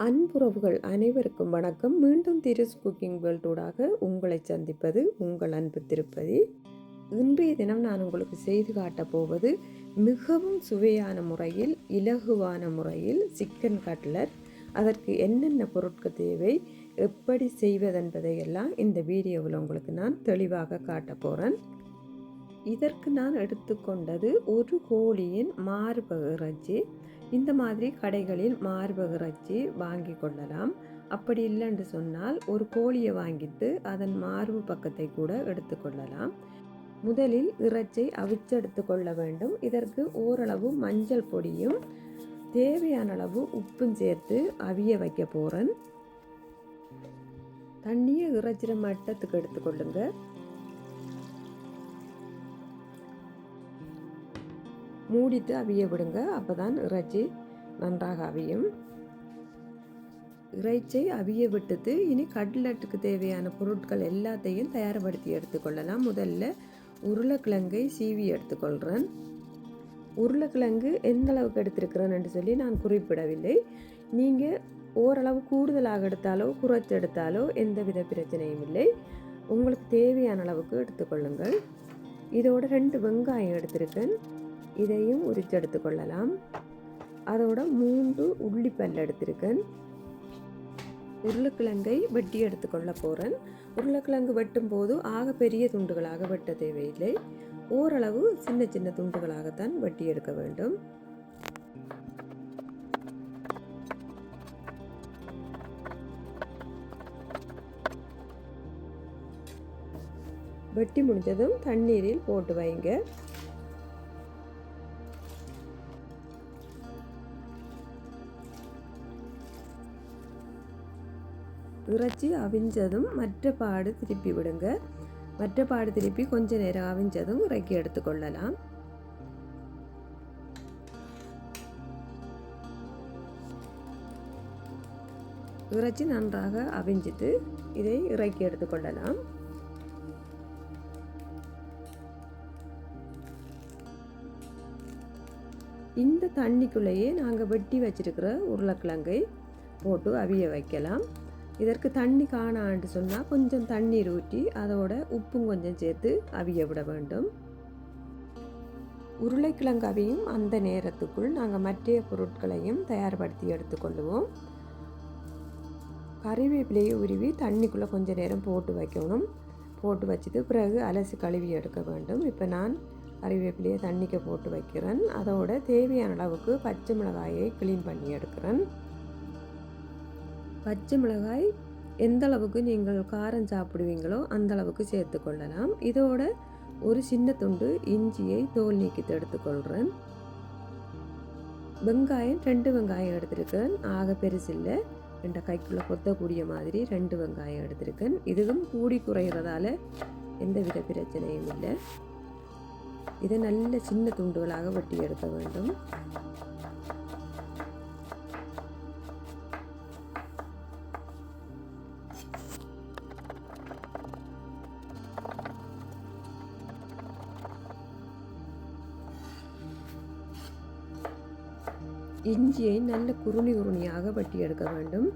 அன்புறவுகள் அனைவருக்கும் வணக்கம். மீண்டும் திருஸ் குக்கிங் வேர்ல்டூடாக உங்களை சந்திப்பது உங்கள் அன்பு திருப்பதி. இன்றைய தினம் நான் உங்களுக்கு செய்து காட்டப் போவது மிகவும் சுவையான முறையில் இலகுவான முறையில் சிக்கன் கட்லர் அதற்கு என்னென்ன பொருட்கள் தேவை எப்படி செய்வதென்பதையெல்லாம் இந்த வீடியோவில் உங்களுக்கு நான் தெளிவாக காட்டப் போகிறேன் இதற்கு நான் எடுத்துக்கொண்டது ஒரு கோழியின் மார்பக இறைச்சி. இந்த மாதிரி கடைகளில் மார்பக இறைச்சி வாங்கி கொள்ளலாம். அப்படி இல்லைன்னு சொன்னால் ஒரு கோழியை வாங்கிட்டு அதன் மார்பு பக்கத்தை கூட எடுத்துக்கொள்ளலாம் முதலில் இறைச்சை அவிச்செடுத்து கொள்ள வேண்டும். இதற்கு ஓரளவு மஞ்சள் பொடியும் தேவையான அளவு உப்பும் சேர்த்து அவிய வைக்க போகிறேன் தண்ணியை இறைச்சிற மட்டத்துக்கு எடுத்துக்கொள்ளுங்கள் மூடிட்டு அவிய விடுங்க. அப்போ தான் இறைச்சி நன்றாக அவியும். இறைச்சை அவிய விட்டுட்டு இனி கட்லட்டுக்கு தேவையான பொருட்கள் எல்லாத்தையும் தயார்படுத்தி எடுத்துக்கொள்ளலாம். முதல்ல உருளைக்கிழங்கை சீவி எடுத்துக்கொள்கிறேன் உருளைக்கிழங்கு எந்த அளவுக்கு எடுத்திருக்கிறேன்னு சொல்லி நான் குறிப்பிடவில்லை. நீங்கள் ஓரளவு கூடுதலாக எடுத்தாலோ குறைச்சி எடுத்தாலோ எந்த வித பிரச்சனையும் இல்லை. உங்களுக்கு தேவையான அளவுக்கு எடுத்துக்கொள்ளுங்கள். இதோட ரெண்டு வெங்காயம் எடுத்திருக்கேன். இதையும் உரித்து எடுத்துக்கொள்ளலாம் அதோட மூன்று உள்ளிப்பல் எடுத்திருக்கேன். உருளைக்கிழங்கை வெட்டி எடுத்துக்கொள்ள போகிறேன் உருளைக்கிழங்கு வெட்டும் போது ஆக பெரிய துண்டுகளாக வெட்ட தேவையில்லை. ஓரளவு சின்ன சின்ன துண்டுகளாகத்தான் வெட்டி எடுக்க வேண்டும். வெட்டி முடிஞ்சதும் தண்ணீரில் போட்டு வைங்க. இறைச்சி அவிஞ்சதும் மற்ற பாடு திருப்பி விடுங்க. மற்ற பாடு திருப்பி கொஞ்ச நேரம் அவிஞ்சதும் இறக்கி எடுத்துக்கொள்ளலாம் இறைச்சி நன்றாக அவிஞ்சிட்டு இதை இறக்கி எடுத்துக்கொள்ளலாம் இந்த தண்ணிக்குள்ளேயே நாங்கள் வெட்டி வச்சிருக்கிற உருளைக்கிழங்கை போட்டு அவிய வைக்கலாம். இதற்கு தண்ணி காணான்னு சொன்னால் கொஞ்சம் தண்ணீர் ஊற்றி அதோட உப்பும் கொஞ்சம் சேர்த்து அவிய விட வேண்டும். உருளைக்கிழங்கு அவியும் அந்த நேரத்துக்குள் நாங்கள் மற்ற பொருட்களையும் தயார்படுத்தி எடுத்துக்கொள்ளுவோம் கறிவேப்பிலையை உருவி தண்ணிக்குள்ளே கொஞ்சம் நேரம் போட்டு வைக்கணும். போட்டு வச்சுட்டு பிறகு அலசி கழுவி எடுக்க வேண்டும். இப்போ நான் கறிவேப்பிலையை தண்ணிக்கு போட்டு வைக்கிறேன். அதோட தேவையான அளவுக்கு பச்சை மிளகாயை க்ளீன் பண்ணி எடுக்கிறேன். பச்சை மிளகாய் எந்த அளவுக்கு நீங்கள் காரம் சாப்பிடுவீங்களோ அந்த அளவுக்கு சேர்த்து கொள்ளலாம். இதோட ஒரு சின்ன துண்டு இஞ்சியை தோல் நீக்கிட்டு எடுத்துக்கொள்கிறேன் வெங்காயம் ரெண்டு வெங்காயம் எடுத்திருக்கேன். ஆக பெருசில்லை. ரெண்டு கைக்குள்ளே கொத்தக்கூடிய மாதிரி ரெண்டு வெங்காயம் எடுத்திருக்கேன். இதுவும் கூடி குறைகிறதால எந்த வித பிரச்சனையும் இல்லை. இதை நல்ல சின்ன துண்டுகளாக வெட்டி எடுக்க வேண்டும். இஞ்சியை நல்ல குருணி குருணியாக வெட்டி எடுக்க வேண்டும்.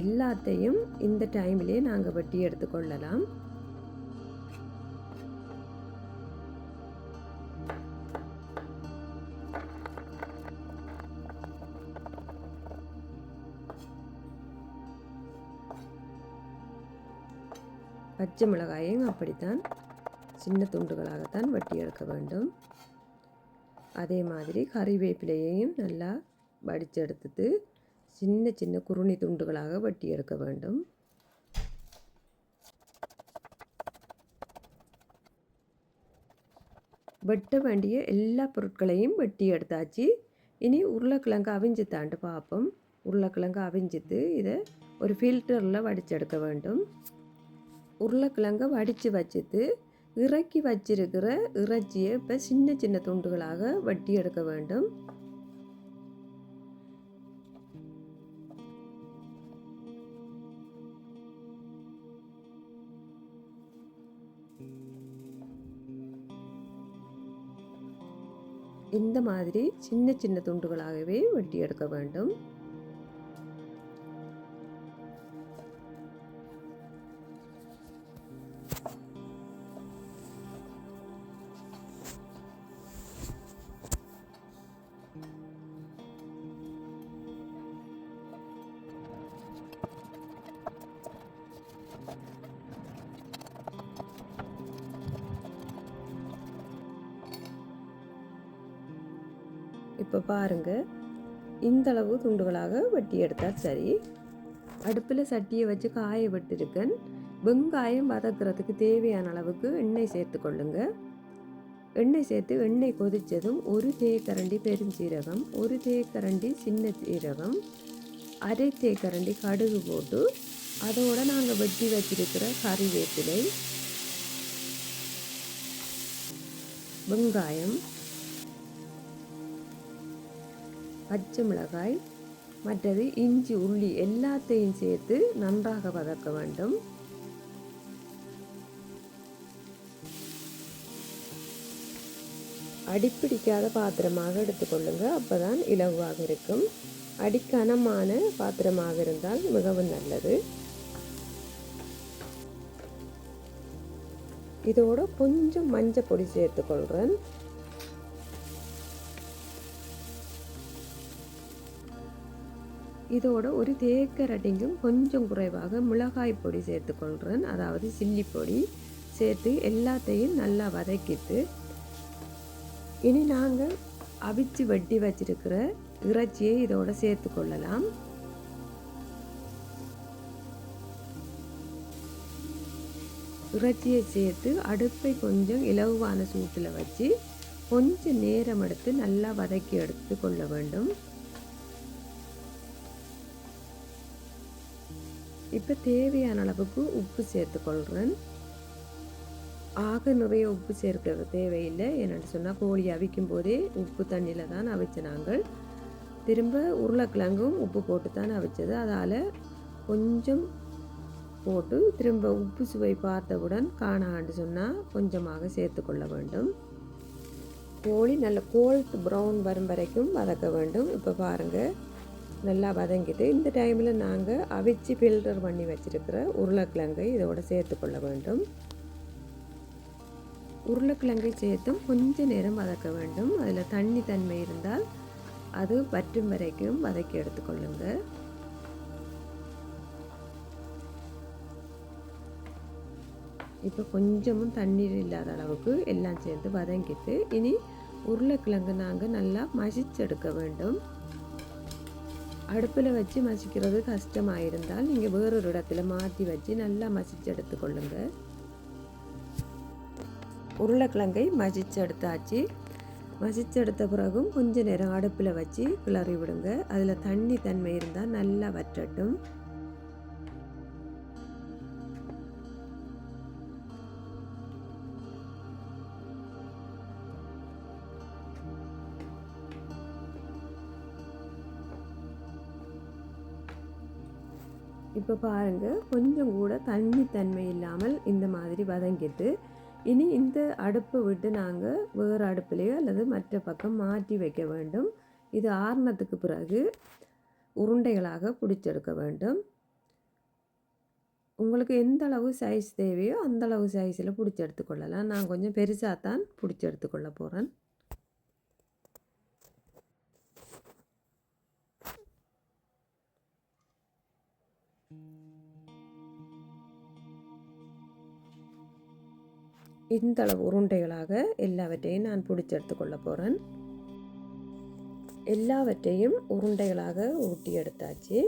எல்லாத்தையும் இந்த டைமிலே நாங்கள் வெட்டி எடுத்துக்கொள்ளலாம் பச்சை மிளகாயும் அப்படித்தான் சின்ன துண்டுகளாகத்தான் வெட்டி எடுக்க வேண்டும். அதே மாதிரி கறிவேப்பிலையையும் நல்லா வடித்து சின்ன சின்ன குருணி துண்டுகளாக வெட்டி எடுக்க வேண்டும். வெட்ட வேண்டிய எல்லா பொருட்களையும் வெட்டி எடுத்தாச்சு. இனி உருளைக்கிழங்கு அவிஞ்சு தாண்டு பார்ப்போம். உருளைக்கிழங்கு அவிஞ்சித்து இதை ஒரு ஃபில்டரில் வடிச்செடுக்க வேண்டும். உருளைக்கிழங்கை வடித்து வச்சுட்டு இறக்கி வச்சிருக்கிற இறைச்சியை இப்போ சின்ன சின்ன துண்டுகளாக வட்டி எடுக்க வேண்டும். இந்த மாதிரி சின்ன சின்ன துண்டுகளாகவே வெட்டி எடுக்க வேண்டும். இப்போ பாருங்கள் இந்த அளவு துண்டுகளாக வெட்டி எடுத்தால் சரி. அடுப்பில் சட்டியை வச்சு காய விட்டுருக்கேன். வெங்காயம் வதக்கிறதுக்கு தேவையான அளவுக்கு எண்ணெய் சேர்த்து கொள்ளுங்க. எண்ணெய் சேர்த்து எண்ணெய் கொதித்ததும் ஒரு தேக்கரண்டி பெருஞ்சீரகம் ஒரு தேக்கரண்டி சின்ன சீரகம் அரை தேக்கரண்டி கடுகு போட்டு அதோட நாங்கள் வெட்டி வச்சிருக்கிற கறிவேப்பிலை வெங்காயம் பச்சை மிளகாய் மற்றது இஞ்சி உள்ளி எல்லாத்தையும் சேர்த்து நன்றாக வதக்க வேண்டும். அடிப்பிடிக்காத பாத்திரமாக எடுத்துக்கொள்ளுங்க அப்பதான் இலகுவாக இருக்கும். அடிக்கனமான பாத்திரமாக இருந்தால் மிகவும் நல்லது. இதோட கொஞ்சம் மஞ்சள் பொடி சேர்த்துக்கொள்கிறேன் இதோட ஒரு தேக்கரட்டிங்கும் கொஞ்சம் குறைவாக மிளகாய் பொடி சேர்த்து கொள்கிறேன் அதாவது சில்லி பொடி சேர்த்து எல்லாத்தையும் நல்லா வதக்கிட்டு இனி நாங்கள் அவிச்சு வெட்டி வச்சிருக்கிற இறைச்சியை இதோட சேர்த்து கொள்ளலாம். இறைச்சியை சேர்த்து அடுப்பை கொஞ்சம் இலகுவான சூட்டில் வச்சு கொஞ்சம் நேரம் எடுத்து நல்லா வதக்கி எடுத்து கொள்ள வேண்டும். இப்போ தேவையான அளவுக்கு உப்பு சேர்த்துக்கொள்கிறேன் ஆக நிறைய உப்பு சேர்க்க தேவையில்லை. என்னென்னு சொன்னால் கோழி அவிக்கும் போதே உப்பு தண்ணியில் தான் அவிச்ச நாங்கள். திரும்ப உருளைக்கிழங்கும் உப்பு போட்டு தான் அவிச்சது. அதால் கொஞ்சம் போட்டு திரும்ப உப்பு சுவை பார்த்தவுடன் காணாண்டு சொன்னால் கொஞ்சமாக சேர்த்துக்கொள்ள வேண்டும். கோழி நல்ல கோல்ட் ப்ரௌன் வரும் வரைக்கும் வதக்க வேண்டும். இப்போ பாருங்கள் நல்லா வதங்கிட்டு இந்த டைமில் நாங்கள் அவிச்சு ஃபில்டர் பண்ணி வச்சுருக்கிற உருளைக்கிழங்கை இதோட சேர்த்துக்கொள்ள வேண்டும். உருளைக்கிழங்கை சேர்த்தும் கொஞ்ச நேரம் வதக்க வேண்டும். அதில் தண்ணி தன்மை இருந்தால் அது பற்றும் வரைக்கும் வதக்கி எடுத்துக்கொள்ளுங்கள் இப்போ கொஞ்சமும் தண்ணீர் இல்லாத அளவுக்கு எல்லாம் சேர்த்து வதங்கிட்டு இனி உருளைக்கிழங்கு நாங்கள் நல்லா மசிச்செடுக்க வேண்டும். அடுப்பில் வச்சு மசிக்கிறது கஷ்டமாக இருந்தால் நீங்கள் வேறொரு இடத்துல மாற்றி வச்சு நல்லா மசிச்சு எடுத்துக்கொள்ளுங்க உருளைக்கிழங்கை மசிச்சு எடுத்தாச்சு. மசிச்சு எடுத்த பிறகும் கொஞ்சம் நேரம் அடுப்பில் வச்சு கிளறி விடுங்க அதில் தண்ணி தன்மை இருந்தால் நல்லா வற்றட்டும். இப்போ பாருங்கள் கொஞ்சம் கூட தண்ணி தன்மை இல்லாமல் இந்த மாதிரி வதங்கிட்டு இனி இந்த அடுப்பை விட்டு நாங்கள் வேறு அடுப்புலையோ அல்லது மற்ற பக்கம் மாற்றி வைக்க வேண்டும். இது ஆறுனத்துக்கு பிறகு உருண்டைகளாக பிடிச்செடுக்க வேண்டும். உங்களுக்கு எந்த அளவு சைஸ் தேவையோ அந்தளவு சைஸில் பிடிச்சி எடுத்துக்கொள்ளலாம். நான் கொஞ்சம் பெருசாக தான் பிடிச்சி எடுத்துக்கொள்ள போகிறேன் இந்த அளவு உருண்டைகளாக எல்லாவற்றையும் நான் பிடிச்சி எடுத்துக்கொள்ள போகிறேன் எல்லாவற்றையும் உருண்டைகளாக ஊட்டி எடுத்தாச்சு.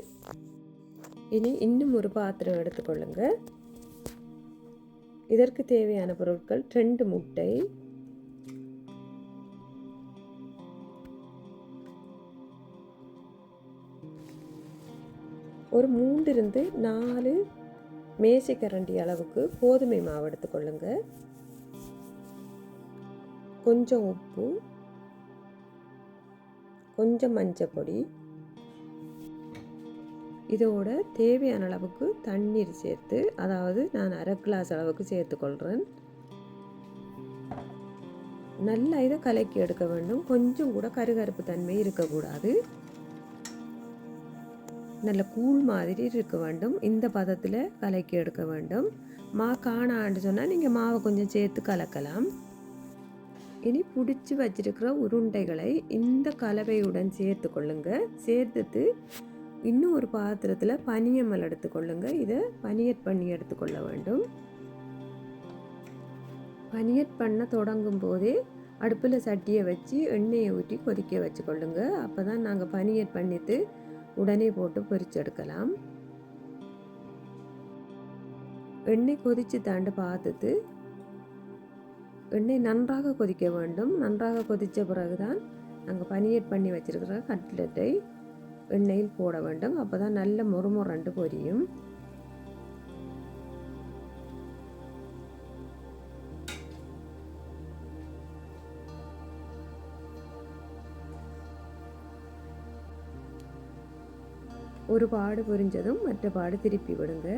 இனி இன்னும் ஒரு பாத்திரம் எடுத்துக்கொள்ளுங்க இதற்கு தேவையான பொருட்கள் ரெண்டு முட்டை. ஒரு மூன்றிருந்து நாலு மேசைக்கரண்டி அளவுக்கு கோதுமை மாவு எடுத்துக்கொள்ளுங்கள் கொஞ்சம் உப்பு கொஞ்சம் மஞ்சள் பொடி. இதோட தேவையான அளவுக்கு தண்ணீர் சேர்த்து அதாவது நான் அரை கிளாஸ் அளவுக்கு சேர்த்துக்கொள்கிறேன் நல்லா இதை கலக்கி எடுக்க வேண்டும். கொஞ்சம் கூட கருகருப்பு தன்மை இருக்கக்கூடாது. நல்ல கூழ் மாதிரி இருக்க வேண்டும். இந்த பதத்தில் கலக்கி எடுக்க வேண்டும். மா காணான்னு சொன்னால் நீங்கள் மாவை கொஞ்சம் சேர்த்து கலக்கலாம். இனி பிடிச்சி வச்சிருக்கிற உருண்டைகளை இந்த கலவையுடன் சேர்த்து கொள்ளுங்க. சேர்த்துட்டு இன்னும் ஒரு பாத்திரத்தில் பனியம்மல் எடுத்துக்கொள்ளுங்க இதை பனியட் பண்ணி எடுத்துக்கொள்ள வேண்டும். பனியட் பண்ண தொடங்கும் போதே அடுப்பில் சட்டியை வச்சு எண்ணெயை ஊற்றி கொதிக்க வச்சுக்கொள்ளுங்க அப்போ தான் நாங்கள் பனியர் பண்ணிட்டு உடனே போட்டு பொரிச்செடுக்கலாம் எண்ணெய் கொதித்து தாண்டு பார்த்துட்டு எண்ணெய் நன்றாக கொதிக்க வேண்டும். நன்றாக கொதித்த பிறகுதான் நாங்கள் பனியர் பண்ணி வச்சுருக்கிற கட்லெட்டை எண்ணெயில் போட வேண்டும். அப்போ தான் நல்ல முறுமுறண்டு பொரியும். ஒரு பாடு பொரிஞ்சதும் மற்ற பாடு திருப்பி விடுங்க.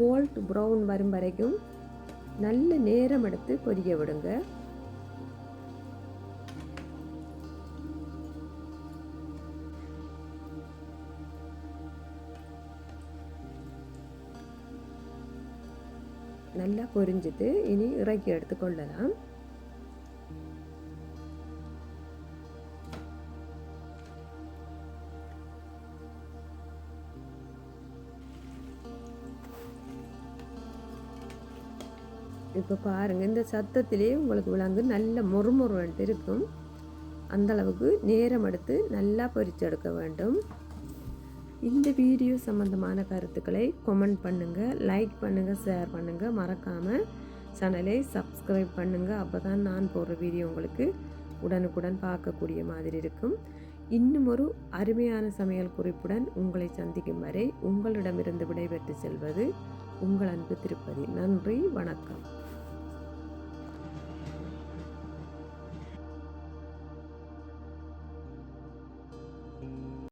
கோல்ட் ப்ரௌன் வரும் வரைக்கும் நல்ல நேரம் எடுத்து பொரிய விடுங்க. நல்லா பொரிஞ்சிட்டு இனி இறக்கி எடுத்துக்கொள்ளலாம். இப்போ பாருங்கள் இந்த சத்தத்திலே உங்களுக்கு விலங்கு நல்ல முறுமுறுன்ட்டு இருக்கும். அந்த அளவுக்கு நேரம் எடுத்து நல்லா பொரிச்செடுக்க வேண்டும். இந்த வீடியோ சம்மந்தமான கருத்துக்களை கமெண்ட் பண்ணுங்கள் லைக் பண்ணுங்கள் ஷேர் பண்ணுங்கள் மறக்காமல் சேனலை சப்ஸ்கிரைப் பண்ணுங்கள் அப்போ தான் நான் போடுற வீடியோ உங்களுக்கு உடனுக்குடன் பார்க்கக்கூடிய மாதிரி இருக்கும். இன்னும் ஒரு அருமையான சமையல் குறிப்புடன் உங்களை சந்திக்கும் வரை உங்களிடமிருந்து விடைபெற்று செல்வது உங்கள் அன்பு திருப்பதி. நன்றி வணக்கம்.